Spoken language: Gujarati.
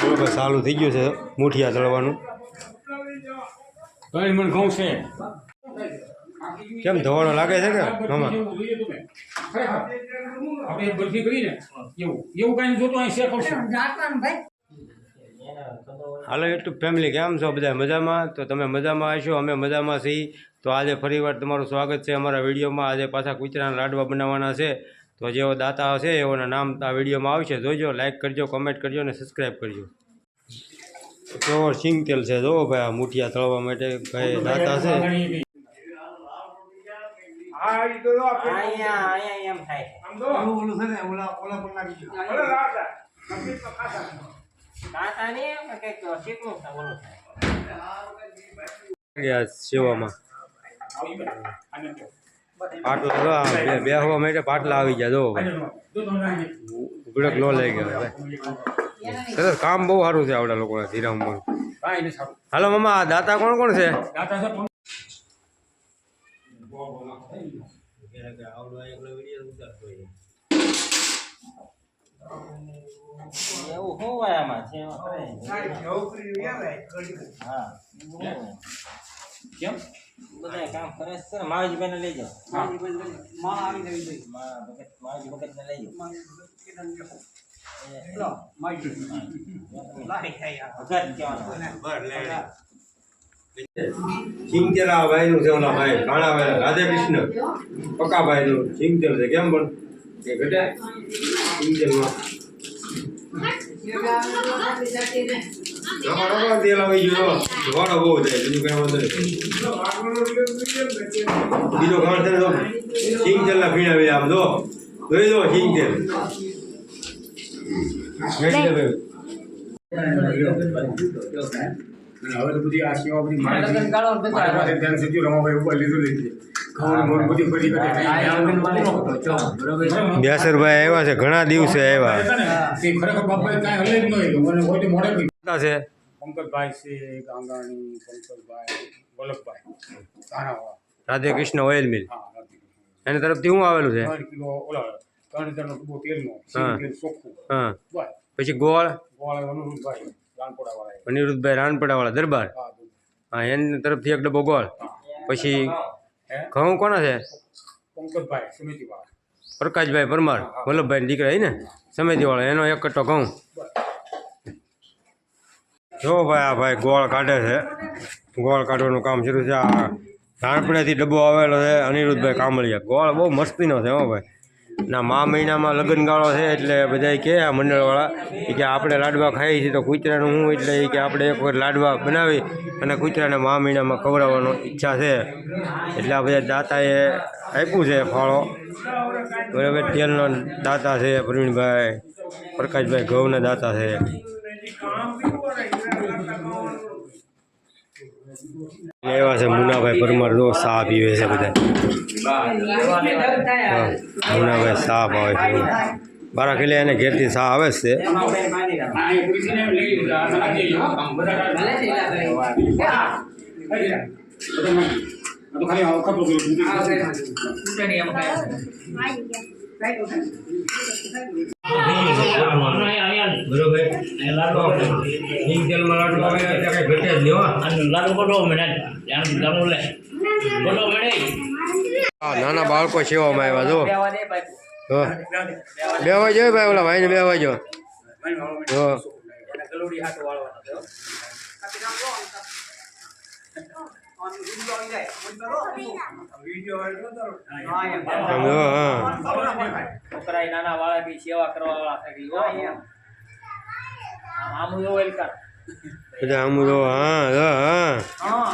બરોબર ચાલુ થઈ ગયું છે મુઠિયા તળવાનું કઈ મને ઘઉં છે? કેમ ધોવાનો લાગે છે કે મામા? આપણે બરફી કરીને એવું એવું કાંઈ જોતો અહીં શેખ હાલો યુટ્યુબ ફેમિલી કેમ છો? બધા મજામાં? તો તમે મજામાં હશો? અમે મજામાં છીએ. તો આજે ફરીવાર તમારું સ્વાગત છે અમારા વિડીયોમાં. આજે પાછા કૂતરાના લાડવા બનાવવાના છે. તો જેઓ દાતા હશે એઓના નામ આ વિડીયોમાં આવશે. જોજો લાઈક કરજો કમેન્ટ કરજો અને સબસ્ક્રાઈબ કરજો. તો સિંગ તેલ છે? જો ભાઈ આ મુઠિયા તળવા માટે ભાઈ દાતા છે. હા ઈ તો આપણે અહીંયા અહીંયા એમ થાય. સેવામાં. પાટલા બેહવા માટે પાટલા આવી ગયા, જો ઉગડક લઈ ગયા સરસ, કામ બહુ સારું છે આવડા લોકોના સારું હાલો મામા દાતા કોણ કોણ છે? દાતા એવું શું હોય આમાં છે હા. કેમ? બધા કામ કરે છે ને ને લઈ જાઓ. મા ભગત ભગત ને લઈ જાઓ. ભગત કહેવાનું. સિંગતેલ ભાઈનું છે ઓલા ભાઈ કાળા ભાઈ રાધે કૃષ્ણ પક્કા ભાઈનું સિંગતેલ છે. કેમ પણ? સિંગતેલમાં રમા રમા તેલ આવી ગયો. ધોળો બહુ થાય બીજું કઈ વાંધો નહીં બીજો ઘણ છે ને જો સિંગતેલના પીણા પીણા આમ જો જોઈ દો ભાઈ. અને હવે તો બધી આ સેવા બધી રમાભાઈ ઉપર લીધું લીધી વ્યાસરભાઈ આવ્યા છે ઘણા દિવસે આવ્યા. છે. પંકજભાઈ છે Gangani Pankajbhai Vallabhbhai. Radhe Krishna oil mill. એની તરફથી શું આવેલું છે? હા. હા. પછી ગોળ? અનિરુદ્ધભાઈ રાનપડા વાળા દરબાર? હા એની તરફથી એક ડબ્બો ગોળ. પછી હે ઘઉં કોના છે? પંકજભાઈ સમિતિવાળા. પ્રકાશભાઈ પરમાર. વલ્લભભાઈ દીકરા એ ને સમિતિવાળા એનો એક કટ્ટો ઘઉં. જો ભાઈ આ ભાઈ ગોળ કાઢે છે. ગોળ કાઢવાનું કામ શરૂ છે. આ રાણપડાથી ડબ્બો આવેલો છે અનિરુદ્ધભાઈ કામળિયા ગોળ બહુ મસ્તીનો છે હો ભાઈ. ના, મા મહિનામાં લગ્નગાળો છે એટલે બધા કે આ મંડળવાળા કે આપણે લાડવા ખાઈએ છીએ તો કૂતરાનું હું એટલે કે આપણે એક વખત લાડવા બનાવી અને કૂતરાને મા મહિનામાં ખવડાવવાનો ઈચ્છા છે. એટલે આ બધા દાતાએ આપ્યું છે ફાળો. બરાબર, તેલનો દાતા છે પ્રવીણભાઈ, પ્રકાશભાઈ ઘઉંના દાતા છે. એવા છે મુનાભાઈ પરમાર નો સા પીવે છે બધા મુનાભાઈ સા ભાવે છે બારા કિલે એને ઘેરથી સા આવે છે ખાલી આવો. બરોબર સિંગ તેલમાં લાડુ આવે એટલે કઈ ઘટે જ નહીં હો હા નાના બાળકો સેવામાં આવ્યા જો બે વાજો ભાઈ, ઓલા ભાઈને બે વાજો જો હા. છોકરા નાના વાળા ની સેવા કરવા વાળા થઈ ગઈ આમ જો વેલકમ. બધા આમ જો હા હા